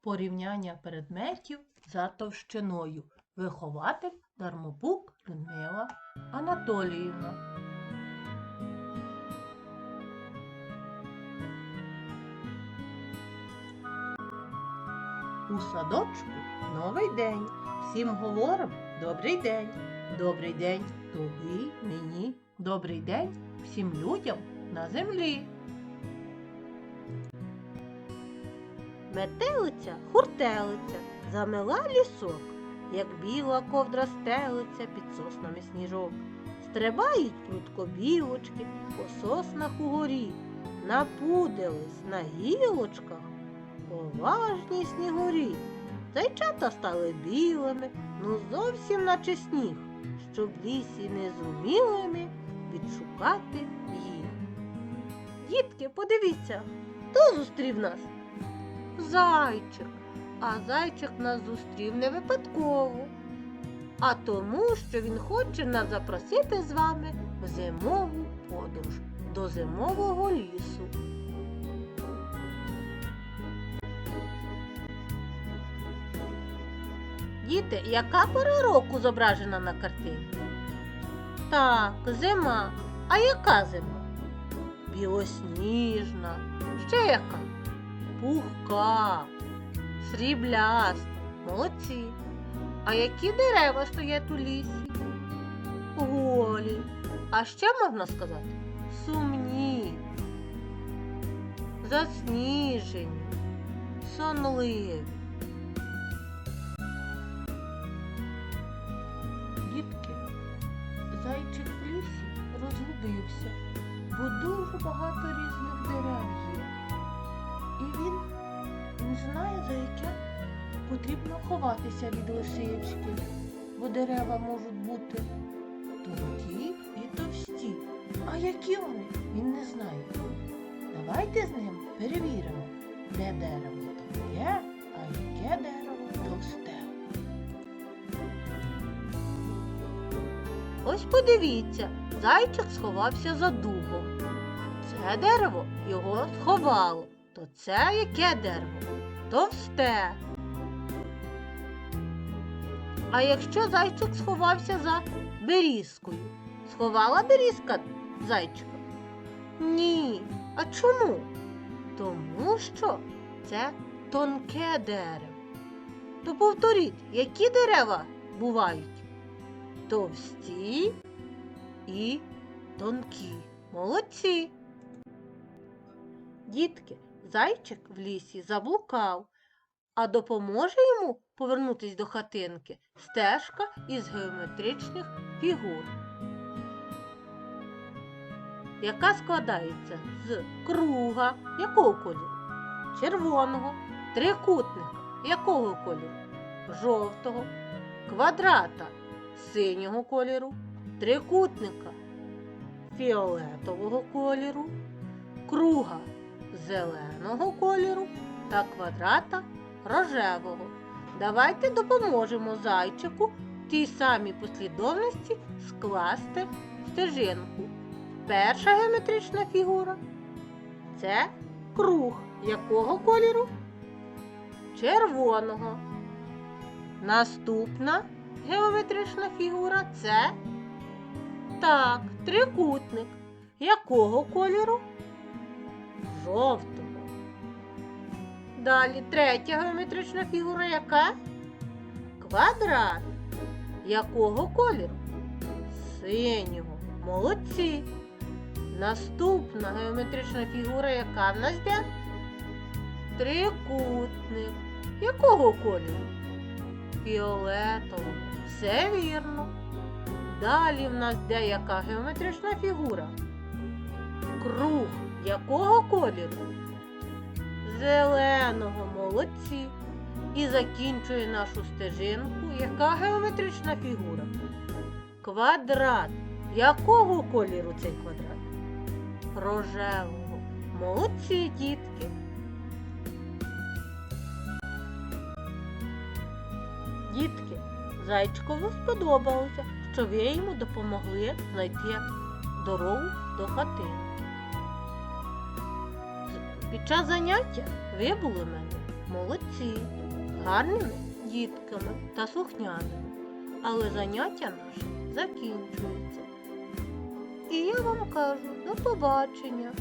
порівняння предметів за товщиною. Вихователь Дармопук Людмила Анатоліївна. У садочку новий день. Всім говоримо добрий день. Добрий день тобі, мені. Добрий день всім людям на землі. Метелиця, хуртелиця, замила лісок, як біла ковдра стелиться під соснами сніжок. Стрибають прудко білочки по соснах угорі, напудились на гілочках поважні снігурі. Зайчата стали білими, ну зовсім наче сніг, щоб лісі не зумілими відшукати їх. Дітки, подивіться, хто зустрів нас? Зайчик. А зайчик нас зустрів не випадково, а тому, що він хоче нас запросити з вами в зимову подорож до зимового лісу. Діти, яка пора року зображена на картині? Так, зима. А яка зима? Білосніжна. Ще яка? Пухка, срібляста. Молодці. А які дерева стоять у лісі? Голі. А ще можна сказати сумні, засніжені, сонливі. Дітки, зайчик в лісі розгубився, бо дуже багато різних дерев є. І він не знає, за яке потрібно ховатися від лисички, бо дерева можуть бути тонкі і товсті. А які вони, він не знає. Давайте з ним перевіримо, де дерево тонке, а яке дерево товсте. Ось подивіться, зайчик сховався за дубом. Це дерево його сховало. То це яке дерево? Товсте. А якщо зайчик сховався за берізкою, сховала берізка зайчика? Ні. А чому? Тому що це тонке дерево. То повторіть, які дерева бувають? товсті і тонкі. Молодці. Дітки, зайчик в лісі заблукав, а допоможе йому повернутись до хатинки стежка із геометричних фігур, яка складається з круга якого кольору? Червоного, трикутника якого кольору? Жовтого, квадрата синього кольору, трикутника фіолетового кольору, круга зеленого кольору та квадрата рожевого. Давайте допоможемо зайчику в тій самій послідовності скласти стежинку. Перша геометрична фігура це круг якого кольору? Червоного. Наступна геометрична фігура це так, трикутник. Якого кольору? Жовтого. Далі третя геометрична фігура яка? Квадрат. Якого кольору? Синього. Молодці. Наступна геометрична фігура, яка в нас йде? Трикутник. Якого кольору? Фіолетового. Все вірно. Далі в нас деяка геометрична фігура. Круг якого кольору? Зеленого молодці. І закінчує нашу стежинку. Яка геометрична фігура? Квадрат. Якого кольору цей квадрат? Рожевого. Молодці, дітки. Дітки, зайчикові сподобалося, що ви йому допомогли знайти дорогу до хатини. Під час заняття ви були мене Молодці, гарними дітками та слухняними. Але заняття наше закінчується. І я вам кажу до побачення.